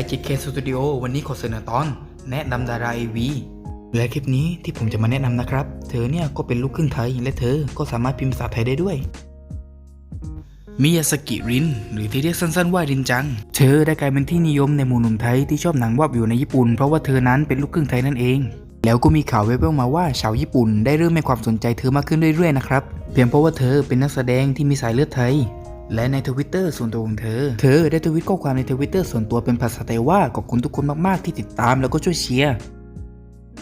IGK Studio วันนี้ขอเสนอตอน แนะนำดารา AV และคลิปนี้ที่ผมจะมาแนะนำนะครับ เธอเนี่ยก็เป็นลูกครึ่งไทย และเธอก็สามารถพิมพ์ภาษาไทยได้ด้วย มิยาสกิริน หรือที่เรียกสั้นๆว่ารินจัง เธอได้กลายเป็นที่นิยมในหมู่หนุ่มไทยที่ชอบหนังวาบวิวในญี่ปุ่น เพราะว่าเธอนั้นเป็นลูกครึ่งไทยนั่นเอง แล้วก็มีข่าวแว่วๆมาว่าชาวญี่ปุ่นได้เริ่มให้ความสนใจเธอมากขึ้นเรื่อยๆนะครับ เพียงเพราะว่าเธอเป็นนักแสดงที่มีสายเลือดไทย และในทวิตเตอร์ส่วนตัวของเธอ เธอได้ทวิตข้อความในทวิตเตอร์ส่วนตัวเป็นภาษาไทยว่าขอบคุณทุกคนมากๆที่ติดตามแล้วก็ช่วยเชียร์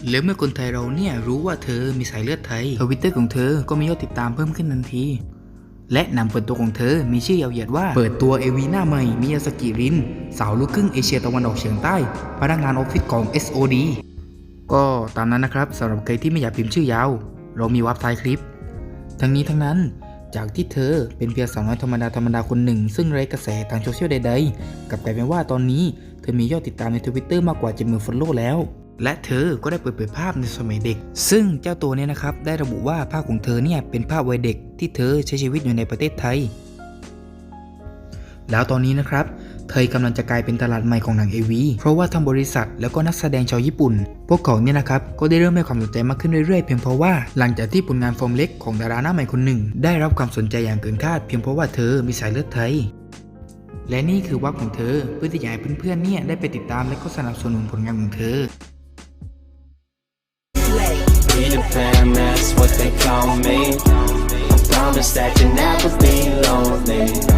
แล้วเมื่อคนไทยเราเนี่ยรู้ว่าเธอมีสายเลือดไทยทวิตเตอร์ของเธอก็มียอดติดตามเพิ่มขึ้นทันที และนำเปิดตัวของเธอมีชื่อยาวเหยียดว่า เปิดตัวเอวีหน้าใหม่มิยาสกิริน สาวลูกครึ่งเอเชียตะวันออกเฉียงใต้ พนักงานออฟฟิศของ SOD ก็ตามนั้นนะครับสำหรับใครที่ไม่อยากพิมพ์ชื่อยาว เรามีวับท้ายคลิป ทั้งนี้ทั้งนั้น จากที่เธอเป็นเพียงสาวน้อยธรรมดาธรรมดาคนหนึ่ง ซึ่งไร้กระแสทางโซเชียลใดๆกลับกลายเป็นว่าตอนนี้เธอมียอดติดตามในทวิตเตอร์มากกว่า70,000ฟอลโล่แล้ว และเธอก็ได้เปิดเผยภาพในสมัยเด็ก ซึ่งเจ้าตัวเนี่ยนะครับได้ระบุว่าภาพของเธอเนี่ยเป็นภาพวัยเด็กที่เธอใช้ชีวิตอยู่ในประเทศไทย แล้วตอนนี้นะครับ เธอกำลังจะกลายเป็นตลาดใหม่ของหนัง AV เพราะว่าทางบริษัทแล้วก็นักแสดงชาวญี่ปุ่น พวกเขาเนี่ยนะครับก็ได้เริ่มให้ความสนใจมากขึ้นเรื่อยๆ เพียงเพราะว่าหลังจากที่ผลงานฟอร์มเล็กของดาราหน้าใหม่คนหนึ่ง ได้รับความสนใจอย่างเกินคาด เพียงเพราะว่าเธอมีสายเลือดไทยและนี่คือวับของเธอเพื่อที่จะให้เพื่อนๆเนี่ยได้ไปติดตามและก็สนับสนุนผลงานของเธอ promise that you never be lonely.